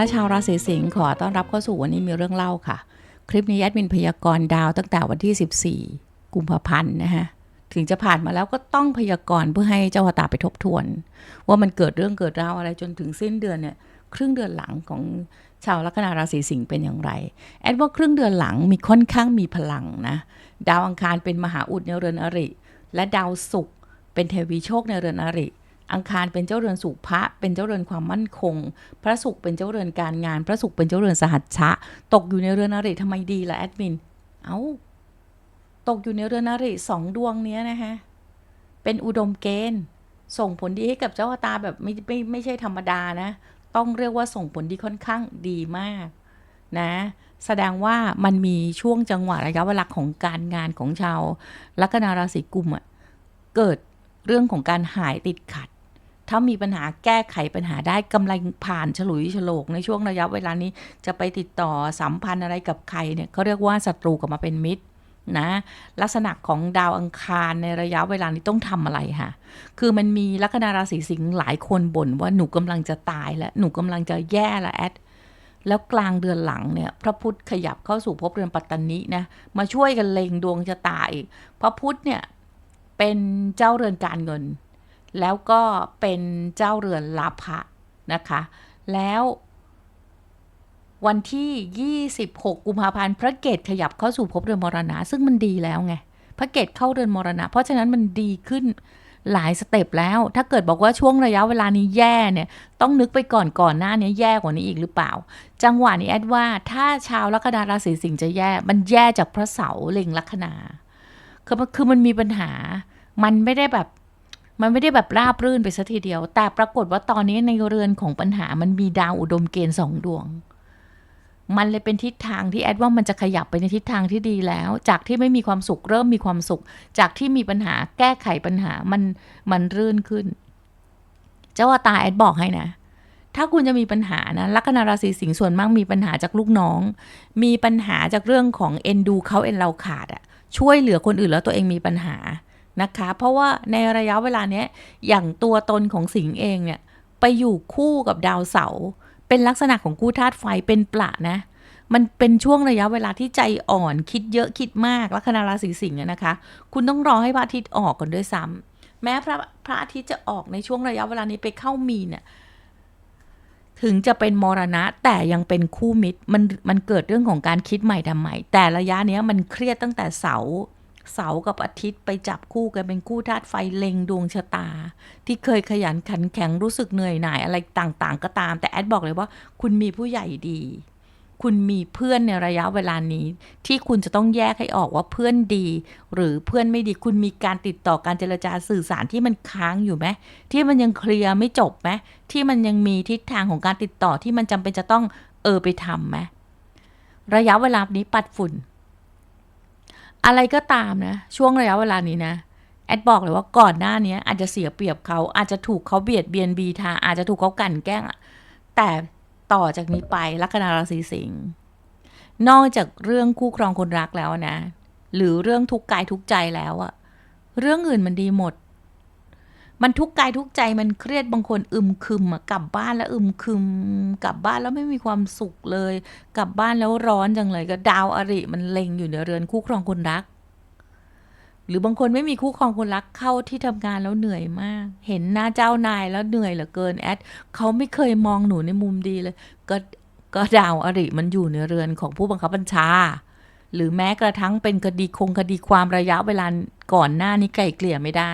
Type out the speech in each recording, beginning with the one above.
และชาวราศีสิงห์ขอต้อนรับเข้าสู่วันนี้มีเรื่องเล่าค่ะ คลิปนี้แอดมินพยากรณ์ดาวตั้งแต่วันที่ 14 กุมภาพันธ์นะฮะถึงจะผ่านมาแล้วก็ต้องพยากรณ์เพื่อให้เจ้าตาไปทบทวน ว่ามันเกิดเรื่องเกิดราวอะไรจนถึงสิ้นเดือนเนี่ยครึ่งเดือนหลังของชาวลัคนาราศีสิงห์เป็นอย่างไรแอดว่าครึ่งเดือนหลังมีค่อนข้างมีพลังนะดาวอังคารเป็นมหาอุดในเรือนอริ และดาวศุกร์เป็นเทวีโชคในเรือนอริ อังคารเป็นเจ้าเรือนสุภะเป็นเจ้าเรือนความมั่นคง พระศุกร์เป็นเจ้าเรือนการงาน พระศุกร์เป็นเจ้าเรือนสหัชชะ ตกอยู่ในเรือนอริทำไมดีล่ะแอดมิน เอา้า ตกอยู่ในเรือนอริสองดวงเนี้ยนะฮะเป็นอุดมเกณฑ์ ส่งผลดีให้กับเจ้าตาแบบไม่ไม่ไม่ใช่ธรรมดานะ ต้องเรียกว่าส่งผลดีค่อนข้างดีมากนะแสดงว่ามันมีช่วงจังหวะระยะเวลาของการงานของชาวลัคนาราศีกุมอะเกิดเรื่องของการหายติดขัด ถ้ามีปัญหาแก้ไขปัญหาได้กำลังผ่านฉลุยฉโลกในช่วงระยะเวลานี้จะไปติดต่อสัมพันธ์อะไรกับใครเนี่ยเขาเรียกว่าศัตรูกลับมาเป็นมิตรนะลักษณะของดาวอังคารในระยะเวลานี้ต้องทำอะไรค่ะ คือมันมีลัคนาราศีสิงห์หลายคนบ่นว่าหนูกำลังจะตายแล้ว หนูกำลังจะแย่ล้วแอด แล้วกลางเดือนหลังเนี่ยพระพุธขยับเข้าสู่ภพเรือนปัตตานินะ มาช่วยกันเล็งดวงชะตาอีกพระพุธเนี่ยเป็นเจ้าเรือนการเงิน แล้วก็เป็นเจ้าเรือนลาภะนะคะ แล้ววันที่ 26 กุมภาพันธ์พระเกตขยับเข้าสู่ภพเรือนมรณะ ซึ่งมันดีแล้วไง พระเกตเข้าเรือนมรณะ เพราะฉะนั้นมันดีขึ้นหลายสเต็ปแล้ว ถ้าเกิดบอกว่าช่วงระยะเวลานี้แย่เนี่ย ต้องนึกไปก่อนก่อนหน้านี้แย่กว่านี้อีกหรือเปล่า จังหวะนี้แอดว่าถ้าชาวลัคนาราศีสิงห์จะแย่ มันแย่จากพระเสาเล็งลัคนา คือคือมันมีปัญหา มันไม่ได้แบบ มันไม่ได้แบบราบรื่นไปสัทีเดียว แต่ปรากฏว่าตอนนี้ในเรือนของปัญหามันมีดาวอุดมเกณฑ์สองดวง มันเลยเป็นทิศทางที่แอดว่ามันจะขยับไปในทิศทางที่ดีแล้ว จากที่ไม่มีความสุขเริ่มมีความสุข จากที่มีปัญหาแก้ไขปัญหามันมันรื่นขึ้น เจ้าวาตาแอดบอกให้นะถ้าคุณจะมีปัญหานะลัคนาราศีสิงห์ส่วนมากมีปัญหาจากลูกน้อง มีปัญหาจากเรื่องของเอ็นดูเขาเอ็นเราขาดอะช่วยเหลือคนอื่นแล้วตัวเองมีปัญหา นะคะ เพราะว่าในระยะเวลาเนี้ยอย่างตัวตนของสิงห์เองเนี่ยไปอยู่คู่กับดาวเสาร์เป็นลักษณะของกู้ธาตุไฟเป็นปละนะ มันเป็นช่วงระยะเวลาที่ใจอ่อนคิดเยอะคิดมากลัคนาราศีสิงห์นะคะ คุณต้องรอให้พระอาทิตย์ออกก่อนด้วยซ้ำแม้พระพระอาทิตย์จะออกในช่วงระยะเวลานี้ไปเข้ามีเนี่ยถึงจะเป็นมรณะแต่ยังเป็นคู่มิตรมันมันเกิดเรื่องของการคิดใหม่ทำใหม่ แต่ระยะเนี้ยมันเครียดตั้งแต่เสาร์ เสาร์กับอาทิตย์ไปจับคู่กันเป็นคู่ธาตุไฟเล็งดวงชะตา ที่เคยขยันขันแข็งรู้สึกเหนื่อยหน่ายอะไรต่างๆ ก็ตาม แต่แอดบอกเลยว่าคุณมีผู้ใหญ่ดี คุณมีเพื่อนในระยะเวลานี้ ที่คุณจะต้องแยกให้ออกว่าเพื่อนดี หรือเพื่อนไม่ดีคุณมีการติดต่อการเจรจาสื่อสารที่มันค้างอยู่ไหมที่มันยังเคลียร์ไม่จบไหมที่มันยังมีทิศทางของการติดต่อที่มันจำเป็นจะต้องเออไปทำไหมระยะเวลานี้ปัดฝุ่น อะไรก็ตามนะ ช่วงระยะเวลานี้นะแอดบอกเลยว่าก่อนหน้านี้อาจจะเสียเปรียบเขาอาจจะถูกเขาเบียดเบียนบีทาอาจจะถูกเขากั่นแกล้งแต่ต่อจากนี้ไปลัคนาราศีสิงห์นอกจากเรื่องคู่ครองคนรักแล้วนะ หรือเรื่องทุกข์กายทุกใจแล้วอะเรื่องอื่นมันดีหมด มันทุกกายทุกใจมันเครียดบางคนอึมครึมอะกลับบ้านแล้วอึมครึม กลับบ้านแล้วไม่มีความสุขเลย กลับบ้านแล้วร้อนจังเลยก็ดาวอริมันเล็งอยู่ในเรือนคู่ครองคนรัก หรือบางคนไม่มีคู่ครองคนรักเข้าที่ทำงานแล้วเหนื่อยมาก เห็นหน้าเจ้านายแล้วเหนื่อยเหลือเกินแอดเขาไม่เคยมองหนูในมุมดีเลย ก็ก็ดาวอริมันอยู่ในเรือนของผู้บังคับบัญชา หรือแม้กระทั่งเป็นคดีคงคดีความระยะเวลาก่อนหน้านี้ไกลเกลี่ยไม่ได้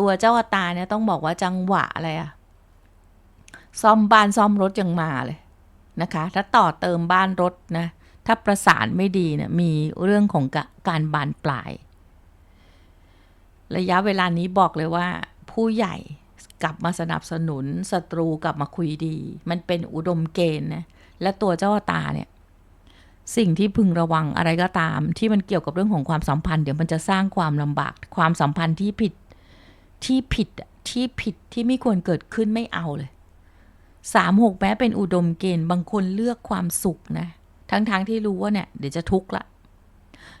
ตัวเจ้าอตาเนี่ยต้องบอกว่าจังหวะอะไรอะซ่อมบ้านซ่อมรถยังมาเลยนะคะ ถ้าต่อเติมบ้านรถนะ ถ้าประสานไม่ดีเนี่ยมีเรื่องของกการบานปลาย ระยะเวลานี้บอกเลยว่า ผู้ใหญ่กลับมาสนับสนุนศัตรูกลับมาคุยดี มันเป็นอุดมเกณฑ์นะ และตัวเจ้าตาเนี่ย สิ่งที่พึงระวังอะไรก็ตาม ที่มันเกี่ยวกับเรื่องของความสัมพันธ์เดี๋ยวมันจะสร้างความลำบาก ความสัมพันธ์ที่ผิด ที่ผิดที่ผิดที่ไม่ควรเกิดขึ้นไม่เอาเลยสามหกแม้เป็นอุดมเกณฑ์บางคนเลือกความสุขนะ ทั้งๆทที่รู้ว่าเนี่ยเดี๋ยวจะทุกข์ละ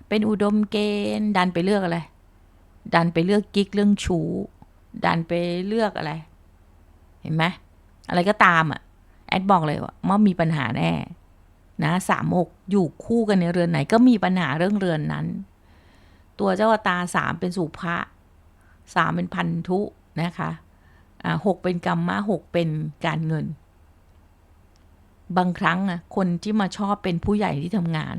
เป็นอุดมเกณฑ์ดันไปเลือกอะไร ดันไปเลือกกิ๊กเรื่องชู้ ดันไปเลือกอะไร เห็นไหมอะไรก็ตามอะ แอดบอกเลยว่าว่ามีปัญหาแน่นะสามอกอยู่คู่กันในเรือนไหนก็มีปัญหาเรื่องเรือนนั้น ตัวเจ้าตาสามเป็นสุภะ สามเป็นพันธุนะคะอ่าหกเป็นกรรมะหกเป็นการเงิน บางครั้งอะคนที่มาชอบเป็นผู้ใหญ่ที่ทำงาน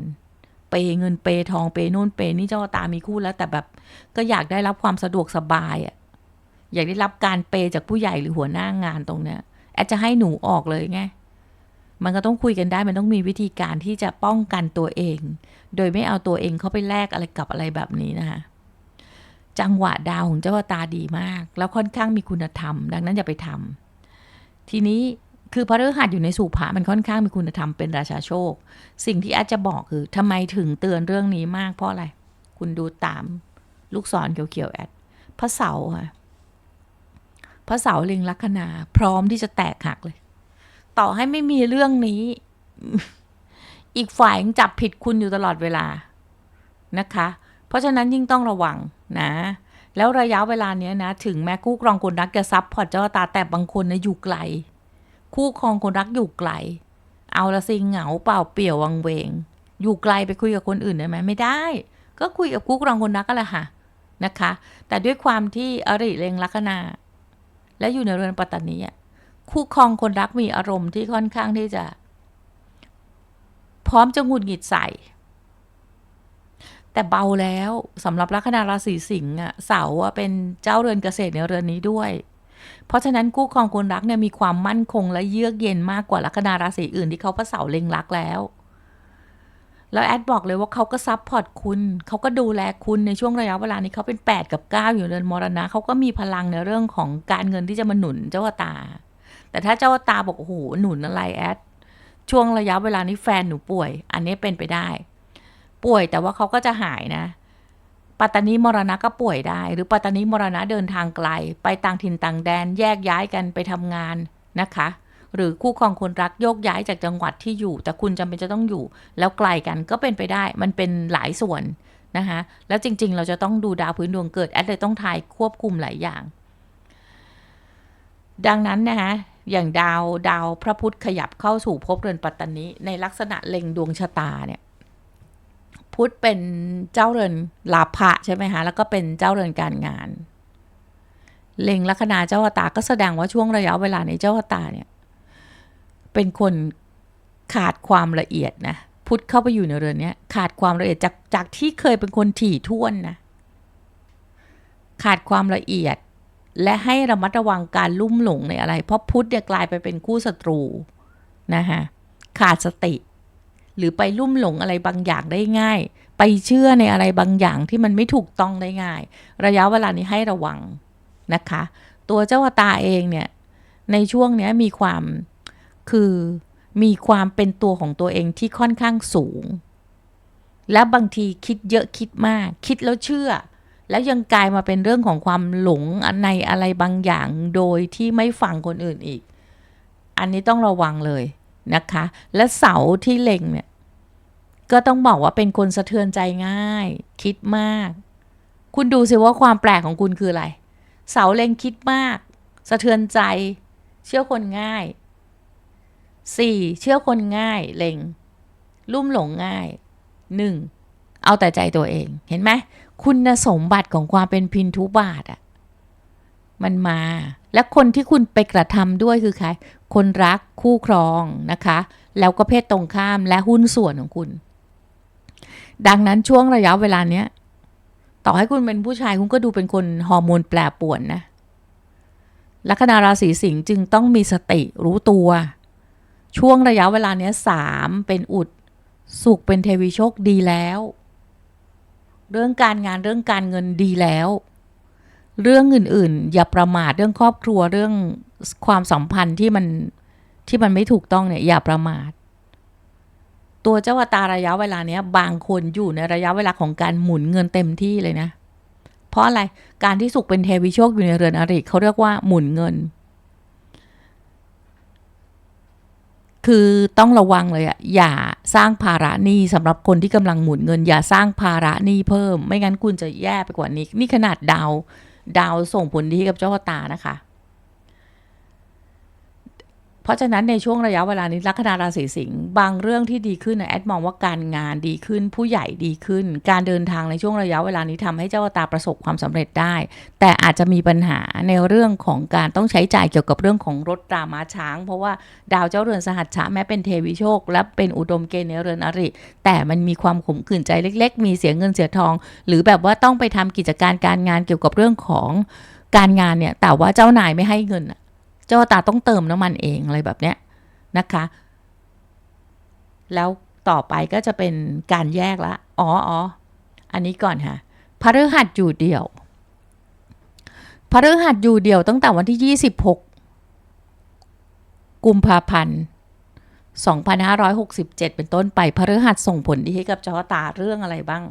เปยเงินเปยทองเปยนู่นเปยนี่เจ้าตามีคู่แล้ว แต่แบบก็อยากได้รับความสะดวกสบายอะอยากได้รับการเปยจากผู้ใหญ่หรือหัวหน้างานตรงเนี้ยแอดจะให้หนูออกเลยไงมันก็ต้องคุยกันได้ มันต้องมีวิธีการที่จะป้องกันตัวเอง โดยไม่เอาตัวเองเข้าไปแลกอะไรกับอะไรแบบนี้นะคะ จังหวะดาวของเจ้าตาดีมาก แล้วค่อนข้างมีคุณธรรม ดังนั้นอย่าไปทำทีนี้คือพระฤหัสอยู่ในสุภะมันค่อนข้างมีคุณธรรมเป็นราชาโชค สิ่งที่อาจจะบอกคือทำไมถึงเตือนเรื่องนี้มากเพราะอะไร คุณดูตามลูกศรเขียวๆแอดพระเสาค่ะพระเสาเล็งลัคนา พร้อมที่จะแตกหักเลย ต่อให้ไม่มีเรื่องนี้ อีกฝ่ายยังจับผิดคุณอยู่ตลอดเวลานะคะ เพราะฉะนั้นยิ่งต้องระวัง นะ แล้วระยะเวลาเนี้ยนะ ถึงแม้คู่ครองคนรักจะซับพอร์ตเจ้าตาแต่บางคนนะอยู่ไกล คู่ครองคนรักอยู่ไกล เอาละสิเหงาเปล่าเปลี่ยววังเวง อยู่ไกลไปคุยกับคนอื่นได้ไหมไม่ได้ ก็คุยกับคู่ครองคนรักก็แหละค่ะนะคะ แต่ด้วยความที่อริเรงลัคนาและอยู่ในเรือนปัตตานีอะคู่ครองคนรักมีอารมณ์ที่ค่อนข้างที่จะ พร้อมจะหงุดหงิดใส่ แต่เบาแล้วสำหรับลัคนาราศีสิงห์อะเสาร์อะเป็นเจ้าเรือนเกษตรในเรือนนี้ด้วย เพราะฉะนั้นคู่ครองคนรักเนี่ยมีความมั่นคงและเยือกเย็นมากกว่าลัคนาราศีอื่นที่เขาพระเสาเล็งรักแล้วแล้วแอดบอกเลยว่าเขาก็ซับพอร์ตคุณ เขาก็ดูแลคุณในช่วงระยะเวลานี้เขาเป็น 8 กับ 9 อยู่เรือนมรณะเขาก็มีพลังในเรื่องของการเงินที่จะมาหนุนเจ้าตา แต่ถ้าเจ้าตาบอกโอ้โหหนุนอะไรแอดช่วงระยะเวลานี้แฟนหนูป่วย อันนี้เป็นไปได้ ป่วยแต่ว่าเขาก็จะหายนะปัตตานีมรณะก็ป่วยได้ หรือปัตตานีมรณะเดินทางไกล ไปต่างถิ่นต่างแดนแยกย้ายกันไปทำงานนะคะ หรือคู่ครองคนรักโยกย้ายจากจังหวัดที่อยู่ แต่คุณจำเป็นจะต้องอยู่ แล้วไกลกันก็เป็นไปได้ มันเป็นหลายส่วนนะคะแล้วจริง ๆ เราจะต้องดูดาวพื้นดวงเกิดแอดเลยต้องทายควบคุมหลายอย่าง ดังนั้นนะคะอย่างดาวดาวพระพุธขยับเข้าสู่ภพเรือนปัตตานีในลักษณะเล็งดวงชะตาเนี่ย พุทธเป็นเจ้าเรือนลาภะใช่ไหมคะแล้วก็เป็นเจ้าเรือนการงาน เล็งลัคนาเจ้าตาก็แสดงว่าช่วงระยะเวลาในเจ้าตาเนี่ยเป็นคนขาดความละเอียดนะพุทธเข้าไปอยู่ในเรือนเนี้ยขาดความละเอียดจากจากที่เคยเป็นคนถี่ถ้วนนะขาดความละเอียดและให้ระมัดระวังการลุ่มหลงในอะไร เพราะพุทธเนี่ยกลายไปเป็นคู่ศัตรูนะคะขาดสติ หรือไปลุ่มหลงอะไรบางอย่างได้ง่าย ไปเชื่อในอะไรบางอย่างที่มันไม่ถูกต้องได้ง่าย ระยะเวลานี้ให้ระวังนะคะ ตัวเจ้าตาเองเนี่ยในช่วงเนี้ยมีความคือมีความเป็นตัวของตัวเองที่ค่อนข้างสูง และบางทีคิดเยอะคิดมาก คิดแล้วเชื่อ แล้วยังกลายมาเป็นเรื่องของความหลงในอะไรบางอย่างโดยที่ไม่ฟังคนอื่นอีก อันนี้ต้องระวังเลยนะคะ และเสาที่เล็งเนี่ย ก็ต้องบอกว่าเป็นคนสะเทือนใจง่าย คิดมาก คุณดูสิว่าความแปลกของคุณคืออะไร เสาเล็งคิดมาก สะเทือนใจ เชื่อคนง่าย 4. เชื่อคนง่ายเล็ง ลุ่มหลงง่าย 1. เอาแต่ใจตัวเอง เห็นไหมคุณสมบัติของความเป็นพินทุบาทอะมันมา และคนที่คุณไปกระทำด้วยคือใคร คนรักคู่ครองนะคะ แล้วก็เพศตรงข้ามและหุ้นส่วนของคุณ ดังนั้นช่วงระยะเวลาเนี้ย ต่อให้คุณเป็นผู้ชายคุณก็ดูเป็นคนฮอร์โมนแปรปวนนะลัคนาราศีสิงห์จึงต้องมีสติรู้ตัว ช่วงระยะเวลาเนี้ยสามเป็นอุด สุขเป็นเทวีโชคดีแล้ว เรื่องการงานเรื่องการเงินดีแล้ว เรื่องอื่นๆ อย่าประมาทเรื่องครอบครัวเรื่องความสัมพันธ์ที่มันที่มันไม่ถูกต้องเนี่ยอย่าประมาท ตัวเจ้าวตาระยะเวลาเนี้ย บางคนอยู่ในระยะเวลาของการหมุนเงินเต็มที่เลยนะ เพราะอะไรการที่สุขเป็นเทวีโชคอยู่ในเรือนอริเขาเรียกว่าหมุนเงิน คือต้องระวังเลยอะอย่าสร้างภาระหนี้สำหรับคนที่กำลังหมุนเงิน อย่าสร้างภาระหนี้เพิ่ม ไม่งั้นคุณจะแย่ไปกว่านี้ นี่ขนาดดาวดาวส่งผลดีให้กับเจ้าตานะคะ เพราะฉะนั้นในช่วงระยะเวลานี้ลัคนาราศีสิงห์บางเรื่องที่ดีขึ้นนะแอดมองว่าการงานดีขึ้น ผู้ใหญ่ดีขึ้น การเดินทางในช่วงระยะเวลานี้ทำให้เจ้าตาประสบความสำเร็จได้ แต่อาจจะมีปัญหาในเรื่องของการต้องใช้จ่ายเกี่ยวกับเรื่องของรถรามาช้าง เพราะว่าดาวเจ้าเรือนสหัสชะแม้เป็นเทวิโชค และเป็นอุดมเกณฑ์ในเรือนอริ แต่มันมีความขมขื่นใจเล็ก ๆ มีเสียเงินเสียทอง หรือแบบว่าต้องไปทำกิจการการงานเกี่ยวกับเรื่องของการงานเนี่ยแต่ว่าเจ้านายไม่ให้เงินอะ เจ้าตาต้องเติมน้ำมันเองอะไรแบบเนี้ยนะคะ แล้วต่อไปก็จะเป็นการแยกละอ๋ออ๋ออันนี้ก่อนค่ะพฤหัสอยู่เดี่ยวพฤหัสอยู่เดี่ยวตั้งแต่วันที่ 26 กุมภาพันธ์ 2567 เป็นต้นไปพฤหัสส่งผลดีให้กับจอตาเรื่องอะไรบ้าง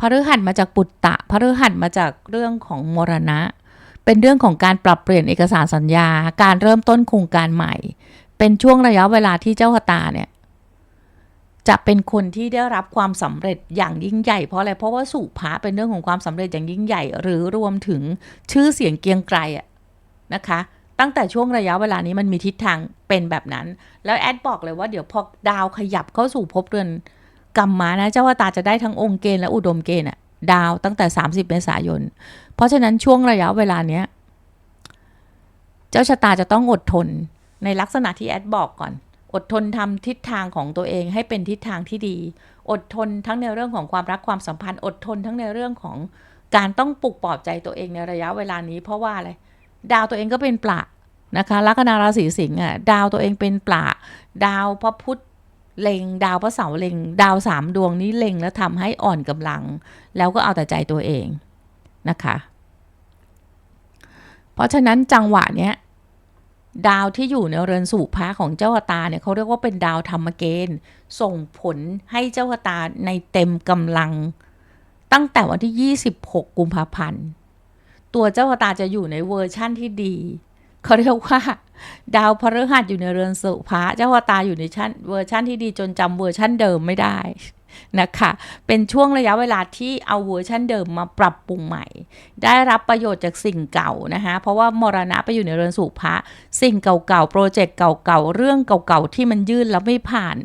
พฤหัสมาจากปุตตะพฤหัสมาจากเรื่องของมรณะ เป็นเรื่องของการปรับเปลี่ยนเอกสารสัญญา การเริ่มต้นโครงการใหม่ เป็นช่วงระยะเวลาที่เจ้าชะตาเนี่ยจะเป็นคนที่ได้รับความสำเร็จอย่างยิ่งใหญ่เพราะอะไร เพราะว่าสุภาเป็นเรื่องของความสำเร็จอย่างยิ่งใหญ่ หรือรวมถึงชื่อเสียงเกียงไกรอะนะคะ ตั้งแต่ช่วงระยะเวลานี้มันมีทิศทางเป็นแบบนั้น แล้วแอดบอกเลยว่าเดี๋ยวพอดาวขยับเข้าสู่ภพเรือนกรรมมานะเจ้าชะตาจะได้ทั้งองค์เกณฑ์และอุดมเกณฑ์อะ ดาวตั้งแต่ 30 เมษายน เพราะฉะนั้นช่วงระยะเวลาเนี้ย เจ้าชะตาจะต้องอดทนในลักษณะที่แอดบอกก่อน อดทนทำทิศทางของตัวเองให้เป็นทิศทางที่ดี อดทนทั้งในเรื่องของความรักความสัมพันธ์ อดทนทั้งในเรื่องของการต้องปลุกปลอบใจตัวเองในระยะเวลานี้ เพราะว่าอะไร ดาวตัวเองก็เป็นปละนะคะลัคนาราศีสิงห์อะดาวตัวเองเป็นปละดาวพระพุธ เล็งดาวพระเสาร์เล็งดาวสามดวงนี้เล็งแล้วทำให้อ่อนกำลัง แล้วก็เอาแต่ใจตัวเองนะคะ เพราะฉะนั้นจังหวะเนี้ยดาวที่อยู่ในเรือนสู่พระของเจ้าตาเนี่ยเขาเรียกว่าเป็นดาวธรรมเกณฑ์ ส่งผลให้เจ้าตาในเต็มกำลัง ตั้งแต่วันที่ 26 กุมภาพันธ์ ตัวเจ้าตาจะอยู่ในเวอร์ชั่นที่ดี เขาเรียกว่า ดาวพฤหัสอยู่ในเรือนสุภะเจ้าชะตาอยู่ในชั้นเวอร์ชั่นที่ดีจนจำเวอร์ชั่นเดิมไม่ได้นะคะ เป็นช่วงระยะเวลาที่เอาเวอร์ชั่นเดิมมาปรับปรุงใหม่ ได้รับประโยชน์จากสิ่งเก่านะคะ เพราะว่ามรณะไปอยู่ในเรือนสุภะ สิ่งเก่าๆ โปรเจกต์เก่าๆ เรื่องเก่าๆ ที่มันยื่นแล้วไม่ผ่าน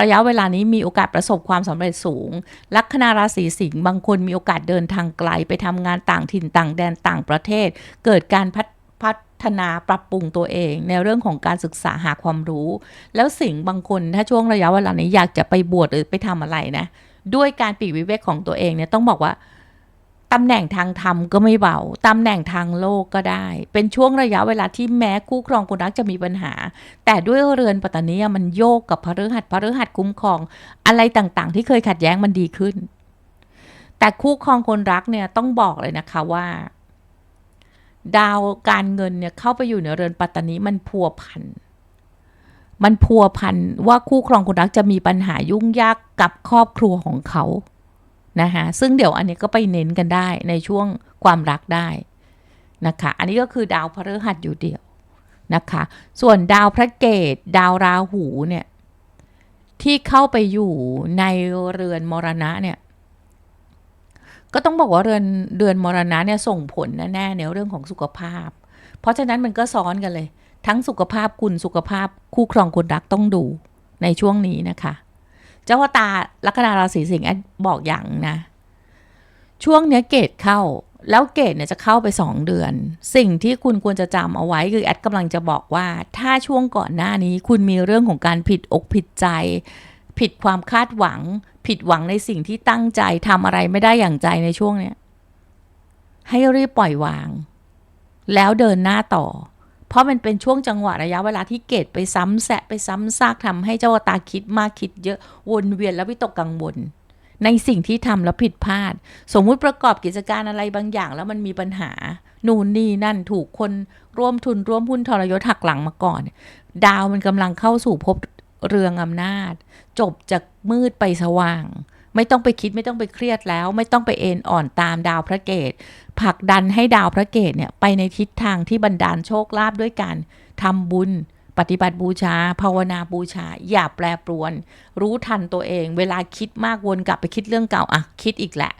ระยะเวลานี้มีโอกาสประสบความสำเร็จสูง ลัคนาราศีสิงห์บางคนมีโอกาสเดินทางไกลไปทำงานต่างถิ่นต่างแดนต่างประเทศ เกิดการพัฒพั ฒนาปรับปรุงตัวเอง ในเรื่องของการศึกษาหาความรู้ แล้วสิ่งบางคนถ้าช่วงระยะเวลานี้อยากจะไปบวชหรือไปทำอะไรนะ ด้วยการปีกวิเวกของตัวเองเนี่ยต้องบอกว่าตำแหน่งทางธรรมก็ไม่เบา ตำแหน่งทางโลกก็ได้ เป็นช่วงระยะเวลาที่แม้คู่ครองคนรักจะมีปัญหา แต่ด้วยเรือนปัตตานีมันโยกกับพฤหัสพฤหัสคุ้มครอง อะไรต่างๆ ที่เคยขัดแย้งมันดีขึ้น แต่คู่ครองคนรักเนี่ยต้องบอกเลยนะคะว่า ดาวการเงินเนี่ยเข้าไปอยู่ในเรือนปัตตานีมันพัวพัน มันพัวพันว่าคู่ครองคนรักจะมีปัญหายุ่งยากกับครอบครัวของเขานะคะซึ่งเดี๋ยวอันนี้ก็ไปเน้นกันได้ในช่วงความรักได้นะคะ อันนี้ก็คือดาวพฤหัสอยู่เดียวนะคะ ส่วนดาวพระเกตดาวราหูเนี่ยที่เข้าไปอยู่ในเรือนมรณะเนี่ย ก็ต้องบอกว่าเรือนเดือนมรณะเนี่ยส่งผลแน่ๆในเรื่องของสุขภาพ เพราะฉะนั้นมันก็ซ้อนกันเลย ทั้งสุขภาพคุณสุขภาพคู่ครองคนรักต้องดูในช่วงนี้นะคะ เจ้าตาลัคนาราศีสิงห์บอกอย่างนะ ช่วงเนี้ยเกตเข้าแล้วเกตเนี่ยจะเข้าไป 2 เดือน สิ่งที่คุณควรจะจำเอาไว้คือแอดกำลังจะบอกว่า ถ้าช่วงก่อนหน้านี้คุณมีเรื่องของการผิดอกผิดใจ ผิดความคาดหวัง ผิดหวังในสิ่งที่ตั้งใจทำอะไรไม่ได้อย่างใจในช่วงเนี้ยให้รีบปล่อยวาง แล้วเดินหน้าต่อ เพราะมันเป็นช่วงจังหวะระยะเวลาที่เกตไปซ้ำแซะไปซ้ำซากทำให้เจ้าตาคิดมากคิดเยอะวนเวียนแล้ววิตกกังวล ในสิ่งที่ทำแล้วผิดพลาด สมมุติประกอบกิจการอะไรบางอย่าง แล้วมันมีปัญหานู่นนี่นั่นถูกคนร่วมทุนร่วมหุ้นทรยศหักหลังมาก่อน ดาวมันกำลังเข้าสู่ภพ เรืองอำนาจ จบจากมืดไปสว่าง ไม่ต้องไปคิดไม่ต้องไปเครียดแล้ว ไม่ต้องไปเอนอ่อนตามดาวพระเกตผลักดันให้ดาวพระเกตเนี่ยไปในทิศทางที่บันดาลโชคลาภด้วยการทำบุญปฏิบัติบูชา ภาวนาบูชา อย่าแปรปรวน รู้ทันตัวเอง เวลาคิดมากวนกลับไปคิดเรื่องเก่าอะคิดอีกแหละ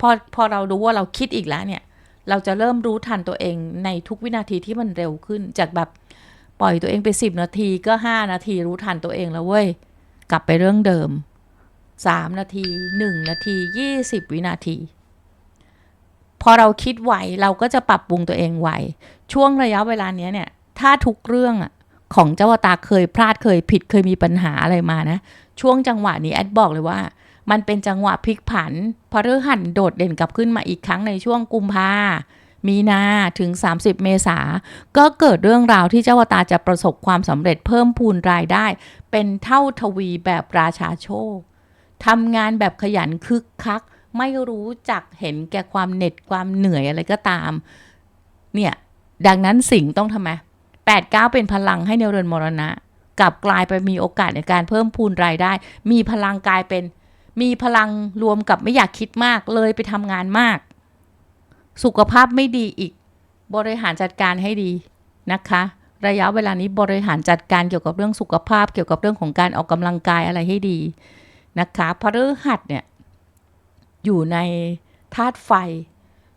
พอพอเรารู้ว่าเราคิดอีกแล้วเนี่ย เราจะเริ่มรู้ทันตัวเองในทุกวินาทีที่มันเร็วขึ้นจากแบบ ปล่อยตัวเองไปสิบนาทีก็ห้านาทีรู้ทันตัวเองแล้วเว้ย กลับไปเรื่องเดิมสามนาทีหนึ่งนาทียี่สิบวินาที พอเราคิดไวเราก็จะปรับปรุงตัวเองไวช่วงระยะเวลาเนี้ยเนี่ย ถ้าทุกเรื่องอะของเจ้าตาเคยพลาดเคยผิดเคยมีปัญหาอะไรมานะ ช่วงจังหวะนี้แอดบอกเลยว่า มันเป็นจังหวะพลิกผันพฤหัสโดดเด่นกลับขึ้นมาอีกครั้งในช่วงกุมภา มีนาถึง 30 เมษาก็เกิดเรื่องราวที่เจ้าวตาจะประสบความสำเร็จเพิ่มพูนรายได้ เป็นเท่าทวีแบบราชาโชคทำงานแบบขยันคึกคัก ไม่รู้จักเห็นแก่ความเหน็ดความเหนื่อยอะไรก็ตาม เนี่ย ดังนั้นสิ่งต้องทำไมแปดเก้าเป็นพลังให้ในเรือนมรณะกลับกลายไปมีโอกาสในการเพิ่มพูนรายได้ มีพลังกลายเป็น มีพลังรวมกับไม่อยากคิดมากเลยไปทำงานมาก สุขภาพไม่ดีอีก บริหารจัดการให้ดีนะคะ ระยะเวลานี้บริหารจัดการเกี่ยวกับเรื่องสุขภาพ เกี่ยวกับเรื่องของการออกกำลังกายอะไรให้ดีนะคะพฤหัสเนี่ยอยู่ในธาตุไฟ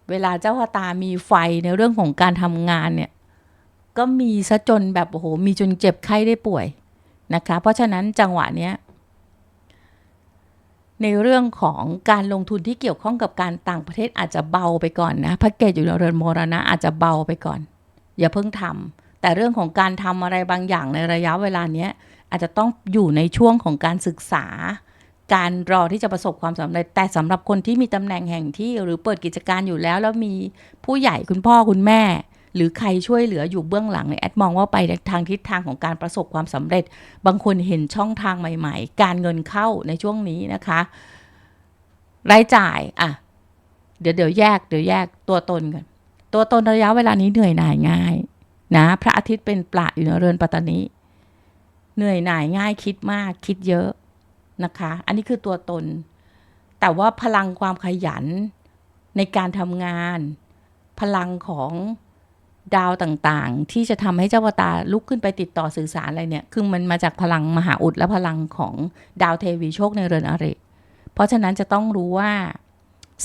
เวลาเจ้าชะตามีไฟในเรื่องของการทำงานเนี่ยก็มีซะจนแบบโอ้โหมีจนเจ็บไข้ได้ป่วยนะคะ เพราะฉะนั้นจังหวะเนี้ย ในเรื่องของการลงทุนที่เกี่ยวข้องกับการต่างประเทศอาจจะเบาไปก่อนนะแพ็กเกจอยู่ในเรือนมรณะอาจจะเบาไปก่อน อย่าเพิ่งทำแต่เรื่องของการทำอะไรบางอย่างในระยะเวลาเนี้ยอาจจะต้องอยู่ในช่วงของการศึกษา การรอที่จะประสบความสำเร็จ แต่สำหรับคนที่มีตำแหน่งแห่งที่หรือเปิดกิจการอยู่แล้ว แล้วมีผู้ใหญ่คุณพ่อคุณแม่ หรือใครช่วยเหลืออยู่เบื้องหลังเนี่ยแอดมองว่าไปทางทิศทางของการประสบความสำเร็จ บางคนเห็นช่องทางใหม่ ๆ การเงินเข้าในช่วงนี้นะคะ รายจ่ายอะเดี๋ยวเดี๋ยวแยกเดี๋ยวแยกตัวตนกัน ตัวตนระยะเวลานี้เหนื่อยหน่ายง่ายนะพระอาทิตย์เป็นปลาอยู่ในเรือนปัตตานีเหนื่อยหน่ายง่ายคิดมากคิดเยอะนะคะ อันนี้คือตัวตน แต่ว่าพลังความขยันในการทำงาน พลังของ ดาวต่างๆ ที่จะทำให้เจ้าวตาลุกขึ้นไปติดต่อสื่อสารอะไรเนี่ย คือมันมาจากพลังมหาอุดและพลังของดาวเทวีโชคในเรือนอริ เพราะฉะนั้นจะต้องรู้ว่า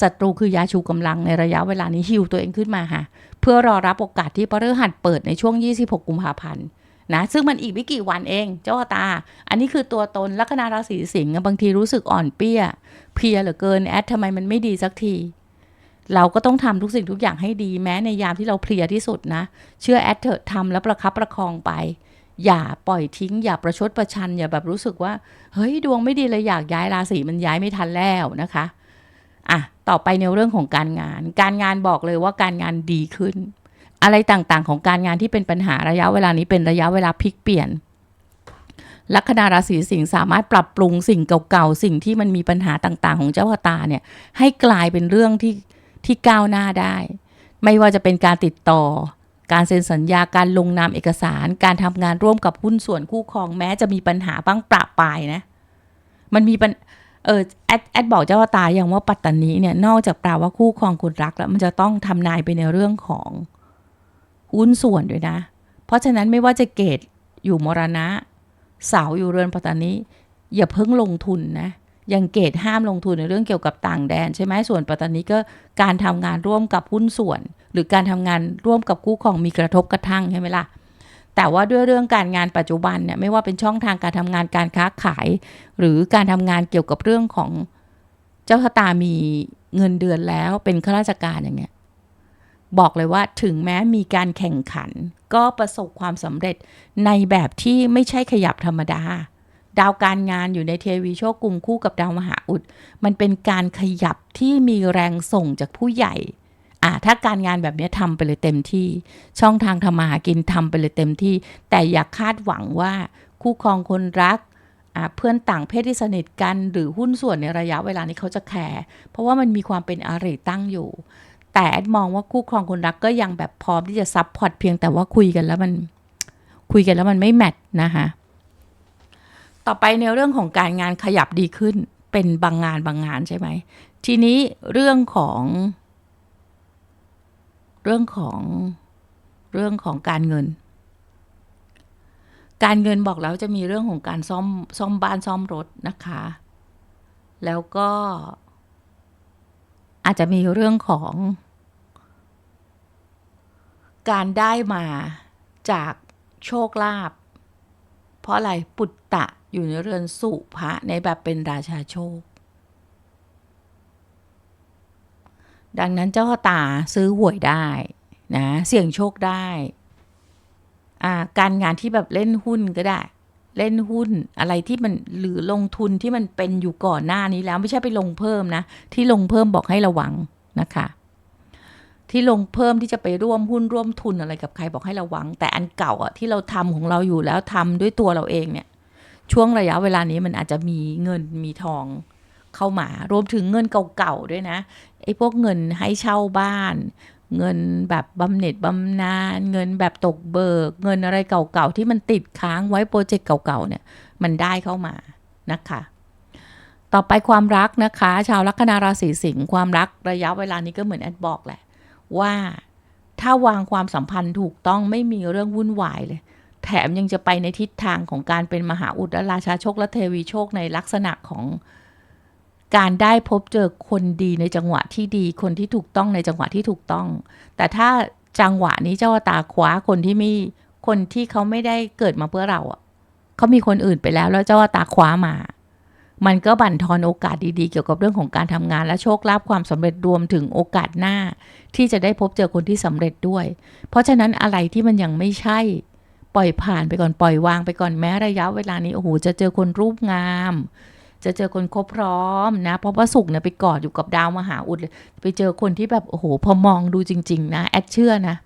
ศัตรูคือยาชูกำลังในระยะเวลานี้ฮิวตัวเองขึ้นมาค่ะ เพื่อรอรับโอกาสที่พฤหัสเปิดในช่วง 26 กุมภาพันธ์นะซึ่งมันอีกไม่กี่วันเอง เจ้าตา อันนี้คือตัวตนลัคนาราศีสิงห์บางทีรู้สึกอ่อนเปี้ย เพียเหลือเกินแอดทำไมมันไม่ดีสักที เราก็ต้องทำทุกสิ่งทุกอย่างให้ดีแม้ในยามที่เราเพลียที่สุดนะ เชื่อแอดเถอะทำแล้วประคับประคองไป อย่าปล่อยทิ้ง อย่าประชดประชัน อย่าแบบรู้สึกว่า เฮ้ย ดวงไม่ดีเลยอยากย้ายราศีมันย้ายไม่ทันแล้วนะคะอะต่อไปในเรื่องของการงาน การงานบอกเลยว่าการงานดีขึ้น อะไรต่างๆ ของการงานที่เป็นปัญหาระยะเวลานี้เป็นระยะเวลาพลิกเปลี่ยนลัคนาราศีสิงห์สามารถปรับปรุงสิ่งเก่าๆ สิ่งที่มันมีปัญหาต่างๆ ของเจ้าชะตาเนี่ยให้กลายเป็นเรื่องที่ ที่ก้าวหน้าได้ ไม่ว่าจะเป็นการติดต่อ การเซ็นสัญญาการลงนามเอกสาร การทำงานร่วมกับหุ้นส่วนคู่ครองแม้จะมีปัญหาบ้างประปายนะ มันมีปัญเออแอดแอดบอกเจ้าตาอย่างว่าปัตตานีเนี่ยนอกจากแปลว่าคู่ครองคนรักแล้วมันจะต้องทำนายไปในเรื่องของหุ้นส่วนด้วยนะ เพราะฉะนั้นไม่ว่าจะเกตอยู่มรณะ เสาอยู่เรือนปัตตานีอย่าเพิ่งลงทุนนะ ยังเกตห้ามลงทุนในเรื่องเกี่ยวกับต่างแดนใช่ไหมส่วนปัตตานีก็การทำงานร่วมกับหุ้นส่วน หรือการทำงานร่วมกับคู่ครองมีกระทบกระทั่งใช่ไหมล่ะแต่ว่าด้วยเรื่องการงานปัจจุบันเนี่ยไม่ว่าเป็นช่องทางการทำงานการค้าขาย หรือการทำงานเกี่ยวกับเรื่องของเจ้าชะตามีเงินเดือนแล้วเป็นข้าราชการอย่างเงี้ยบอกเลยว่าถึงแม้มีการแข่งขัน ก็ประสบความสำเร็จในแบบที่ไม่ใช่ขยับธรรมดา ดาวการงานอยู่ในเทวีโชคกลุ่มคู่กับดาวมหาอุด มันเป็นการขยับที่มีแรงส่งจากผู้ใหญ่อ่าถ้าการงานแบบนี้ทำไปเลยเต็มที่ ช่องทางทำมาหากินทำไปเลยเต็มที่ แต่อย่าคาดหวังว่าคู่ครองคนรัก เพื่อนต่างเพศที่สนิทกัน หรือหุ้นส่วนในระยะเวลานี้เขาจะแคร์เพราะว่ามันมีความเป็นอาริตั้งอยู่ แต่มองว่าคู่ครองคนรักก็ยังแบบพร้อมที่จะซับพอร์ตเพียงแต่ว่าคุยกันแล้วมันคุยกันแล้วมันไม่แมทนะคะ ต่อไปในเรื่องของการงานขยับดีขึ้น เป็นบางงานบางงานใช่ไหม ทีนี้เรื่องของ เรื่องของเรื่องของการเงิน การเงินบอกแล้วจะมีเรื่องของการซ่อมซ่อมบ้านซ่อมรถนะคะ แล้วก็อาจจะมีเรื่องของ การได้มาจากโชคลาภ เพราะอะไรปุตตะอยู่ในเรือนสุภะในแบบเป็นราชาโชค ดังนั้นเจ้าตาซื้อหวยได้นะเสี่ยงโชคได้การงานที่แบบเล่นหุ้นก็ได้ เล่นหุ้นอะไรที่มันหรือลงทุนที่มันเป็นอยู่ก่อนหน้านี้แล้วไม่ใช่ไปลงเพิ่มนะ ที่ลงเพิ่มบอกให้ระวังนะคะ ที่ลงเพิ่มที่จะไปร่วมหุ้นร่วมทุนอะไรกับใครบอกให้ระวัง แต่อันเก่าอะที่เราทำของเราอยู่แล้วทำด้วยตัวเราเองเนี่ย ช่วงระยะเวลานี้มันอาจจะมีเงินมีทองเข้ามารวมถึงเงินเก่าๆด้วยนะไอ้พวกเงินให้เช่าบ้าน เงินแบบบำเหน็จบำนาญเงินแบบตกเบิก เงินอะไรเก่าๆที่มันติดค้างไว้โปรเจกต์เก่าๆเนี่ย มันได้เข้ามานะคะต่อไปความรักนะคะ ชาวลัคนาราศีสิงห์ความรักระยะเวลานี้ก็เหมือนแอดบอกแหละ ว่าถ้าวางความสัมพันธ์ถูกต้องไม่มีเรื่องวุ่นวายเลย แถมยังจะไปในทิศทางของการเป็นมหาอุดและราชาโชคและเทวีโชคในลักษณะของการได้พบเจอคนดีในจังหวะที่ดีคนที่ถูกต้องในจังหวะที่ถูกต้อง แต่ถ้าจังหวะนี้เจ้าตาคว้าคนที่มีคนที่เขาไม่ได้เกิดมาเพื่อเราอะเขามีคนอื่นไปแล้วแล้วเจ้าตาคว้ามา มันก็บั่นทอนโอกาสดีๆ เกี่ยวกับเรื่องของการทำงานและโชคลาภความสำเร็จรวมถึงโอกาสหน้า ที่จะได้พบเจอคนที่สำเร็จด้วย เพราะฉะนั้นอะไรที่มันยังไม่ใช่ ปล่อยผ่านไปก่อนปล่อยวางไปก่อนแม้ระยะเวลานี้โอ้โหจะเจอคนรูปงาม จะเจอคนครบพร้อมนะเพราะว่าสุกเนี่ยไปกอดอยู่กับดาวมหาอุดไปเจอคนที่แบบโอ้โหพอมองดูจริง ๆ นะแอดเชื่อนะ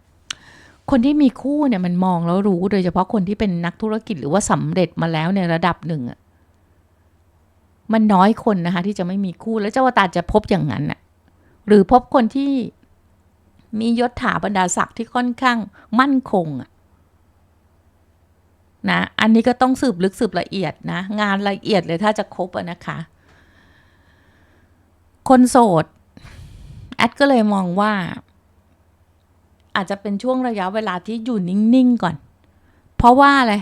คนที่มีคู่เนี่ยมันมองแล้วรู้โดยเฉพาะคนที่เป็นนักธุรกิจหรือว่าสำเร็จมาแล้วในระดับหนึ่งอะ มันน้อยคนนะคะ ที่จะไม่มีคู่แล้วเจ้าวตารจะพบอย่างนั้นน่ะหรือพบคนที่มียศถาบรรดาศักดิ์ที่ค่อนข้างมั่นคงอะนะอันนี้ก็ต้องสืบลึกสืบละเอียดนะ งานละเอียดเลยถ้าจะคบะนะคะ คนโสดแอดก็เลยมองว่า อาจจะเป็นช่วงระยะเวลาที่อยู่นิ่ง ๆ ก่อน เพราะว่าอะไร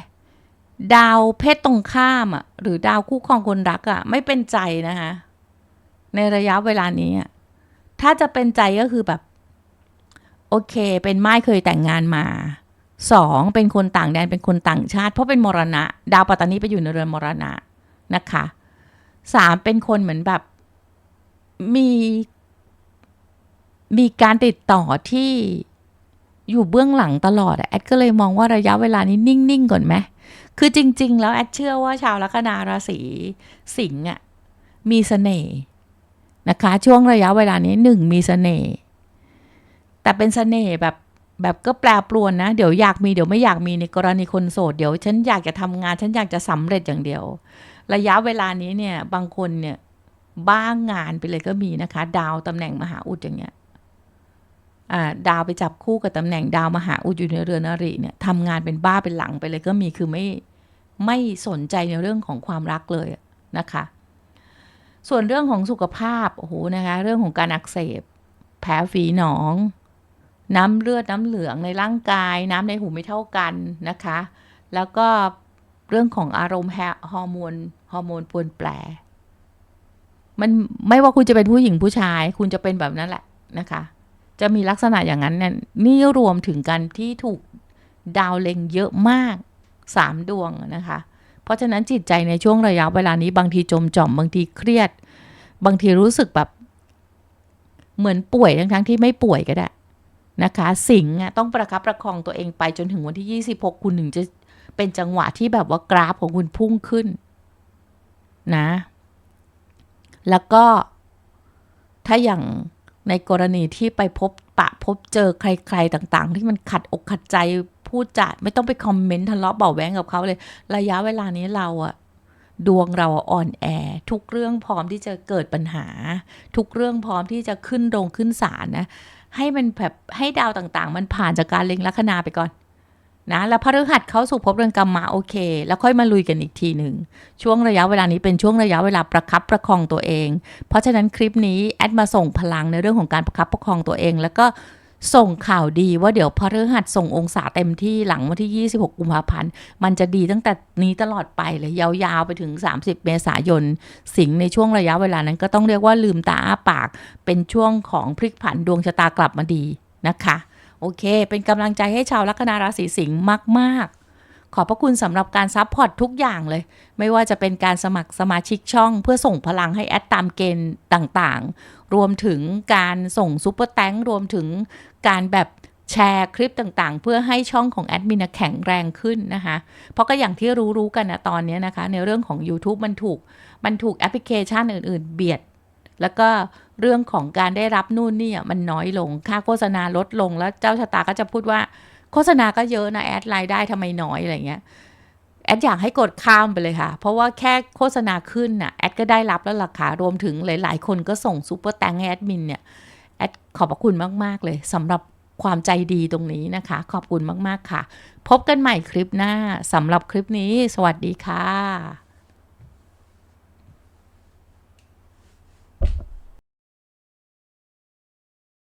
ดาวเพศตรงข้ามอะ หรือดาวคู่ครองคนรักอะ ไม่เป็นใจนะคะ ในระยะเวลานี้อะถ้าจะเป็นใจก็คือแบบ โอเค เป็นไม้เคยแต่งงานมาสองเป็นคนต่างแดนเป็นคนต่างชาติ เพราะเป็นมรณะ ดาวปัตตานีไปอยู่ในเรือนมรณะนะคะสามเป็นคนเหมือนแบบ มี มีการติดต่อที่ อยู่เบื้องหลังตลอดอะแอดก็เลยมองว่าระยะเวลานี้นิ่งๆก่อนไหมคือจริง ๆ แล้วแอดเชื่อว่าชาวลัคนาราศีสิงห์อะมีเสน่ห์นะคะ ช่วงระยะเวลานี้หนึ่งมีเสน่ห์แต่เป็นเสน่ห์แบบแบบก็แปรปรวนนะ เดี๋ยวอยากมีเดี๋ยวไม่อยากมีในกรณีคนโสดเดี๋ยวฉันอยากจะทำงาน ฉันอยากจะสำเร็จอย่างเดียว ระยะเวลานี้เนี่ยบางคนเนี่ยบ้างงานไปเลยก็มีนะคะ ดาวตำแหน่งมหาอุดอย่างเงี้ย ดาวไปจับคู่กับตำแหน่งดาวมหาอุดอยู่ในเรือนอริเนี่ยทำงานเป็นบ้าเป็นหลังไปเลยก็มีคือไม่ไม่สนใจในเรื่องของความรักเลยนะคะ ส่วนเรื่องของสุขภาพโอ้โหนะคะเรื่องของการอักเสบ แผลฝีหนอง น้ำเลือดน้ำเหลืองในร่างกาย น้ำในหูไม่เท่ากันนะคะ แล้วก็เรื่องของอารมณ์ฮอร์โมนฮอร์โมนปวนแปรมันไม่ว่าคุณจะเป็นผู้หญิงผู้ชาย คุณจะเป็นแบบนั้นแหละนะคะ จะมีลักษณะอย่างนั้นเนี่ยนี่รวมถึงกันที่ถูกดาวเล็งเยอะมากสามดวงนะคะ เพราะฉะนั้นจิตใจในช่วงระยะเวลานี้บางทีจมจ่อมบางทีเครียด บางทีรู้สึกแบบ เหมือนป่วยทั้งๆที่ไม่ป่วยก็ได้นะคะ สิงห์อะต้องประคับประคองตัวเองไปจนถึงวันที่ 26 คุณถึงจะเป็นจังหวะที่แบบว่ากราฟของคุณพุ่งขึ้นนะ แล้วก็ถ้าอย่าง ในกรณีที่ไปพบปะพบเจอใคร ๆต่างๆ ที่มันขัดอกขัดใจพูดจาไม่ต้องไปคอมเมนต์ทะเลาะเบาแหวงกับเขาเลย ระยะเวลานี้เราอะดวงเราอ่อนแอ ทุกเรื่องพร้อมที่จะเกิดปัญหา ทุกเรื่องพร้อมที่จะขึ้นโรงขึ้นศาลนะ ให้มันแบบให้ดาวต่างๆ มันผ่านจากการเล็งลัคนาไปก่อน นะแล้วพฤหัสเข้าสู่ภพเรือนกรรมมาโอเค แล้วค่อยมาลุยกันอีกทีหนึ่ง ช่วงระยะเวลานี้เป็นช่วงระยะเวลาประคับประคองตัวเอง เพราะฉะนั้นคลิปนี้แอดมาส่งพลังในเรื่องของการประคับประคองตัวเอง แล้วก็ส่งข่าวดีว่าเดี๋ยวพฤหัสส่งองศาเต็มที่หลังวันที่ 26 กุมภาพันธ์ มันจะดีตั้งแต่นี้ตลอดไปเลยยาวๆไปถึง 30 เมษายน สิงในช่วงระยะเวลานั้นก็ต้องเรียกว่าลืมตาอ้าปาก เป็นช่วงของพลิกผันดวงชะตากลับมาดีนะคะ โอเค เป็นกำลังใจให้ชาวลัคนาราศีสิงห์มากขอบพระคุณสำหรับการซัพพอร์ตทุกอย่างเลย ไม่ว่าจะเป็นการสมัครสมาชิกช่อง เพื่อส่งพลังให้แอดตามเกณฑ์ต่างๆ รวมถึงการส่งซูเปอร์แตงรวมถึงการแบบแชร์คลิปต่างๆ เพื่อให้ช่องของแอดมินแข็งแรงขึ้นนะคะ เพราะก็อย่างที่รู้ๆกันนะตอนนี้นะคะ ในเรื่องของ YouTube มันถูก มันถูกแอปพลิเคชันอื่น ๆ เบียด แล้วก็ เรื่องของการได้รับนู่นนี่มันน้อยลง ค่าโฆษณาลดลงแล้วเจ้าชะตาก็จะพูดว่า โฆษณาก็เยอะนะแอดรายได้ทำไมน้อยอะไรเงี้ยแอดอยากให้กดข้ามไปเลยค่ะ เพราะว่าแค่โฆษณาขึ้นน่ะแอดก็ได้รับแล้วราคารวมถึงหลาย ๆ คนก็ส่งซูเปอร์แตงแอดมินเนี่ยแอดขอบพระคุณมาก ๆ เลยสำหรับความใจดีตรงนี้นะคะ ขอบคุณมาก ๆ ค่ะ พบกันใหม่คลิปหน้าสำหรับคลิปนี้ สวัสดีค่ะ